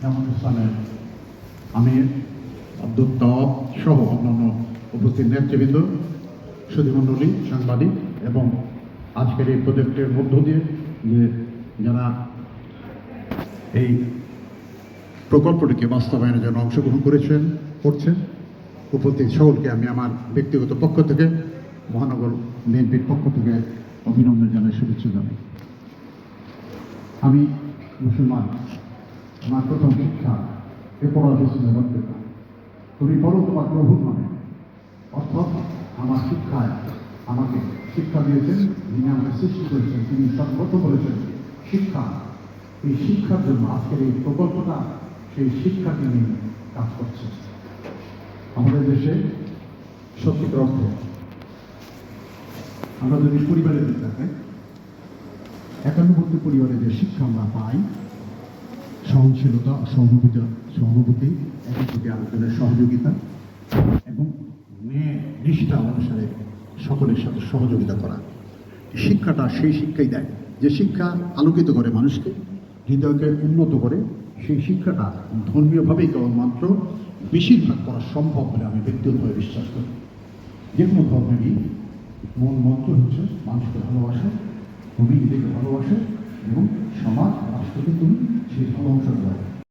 জামাত ইসলামের আমির আব্দুল তওয়াব সহ অন্যান্য উপস্থিত নেতৃবৃন্দ, সুধীমণ্ডলী, সাংবাদিক এবং আজকের এই প্রজেক্টের মধ্য দিয়ে যে যারা এই প্রকল্পটিকে বাস্তবায়নের জন্য অংশগ্রহণ করেছেন, করছেন, উপস্থিত সকলকে আমি আমার ব্যক্তিগত পক্ষ থেকে, মহানগর বিএনপির পক্ষ থেকে অভিনন্দন জানাই, শুভেচ্ছা জানাই। আমি মুসলমান। আমার প্রথম শিক্ষা এ পড়াশোনা পেতাম তুমি বলো তোমার প্রভুর নামে। অর্থাৎ আমার শিক্ষায় আমাকে শিক্ষা দিয়েছেন, যিনি আমাকে সৃষ্টি করেছেন তিনি সর্বত বলেছেন, শিক্ষা। এই শিক্ষার জন্য আজকের এই প্রকল্পটা, সেই শিক্ষাকে নিয়ে কাজ করছে। আমাদের দেশে সত্যিকার অর্থে আমরা যদি পরিবারের দিকে তাকাই একান্নবর্তী পরিবারে যে শিক্ষা আমরা পাই, সহনশীলতা সহানুভূতি সহানুভূতি একের প্রতি আরেকজনের সহযোগিতা এবং ন্যায়, নিষ্ঠা অনুসারে সকলের সাথে সহযোগিতা করা। শিক্ষাটা সেই শিক্ষাই দেয়। যে শিক্ষা আলোকিত করে মানুষকে, হৃদয়কে উন্নত করে, সেই শিক্ষাটা ধর্মীয়ভাবেই কেবলমাত্র বেশিরভাগ করা সম্ভব বলে আমি ব্যক্তিগতভাবে বিশ্বাস করি। যে কোনো ধর্মেরই মূল মন্ত্র হচ্ছে মানুষকে ভালোবাসা তুমি নিজেকে ভালোবাসো এবং সমাজ রাষ্ট্রকে তুমি সেই ভালোবাসা দেওয়া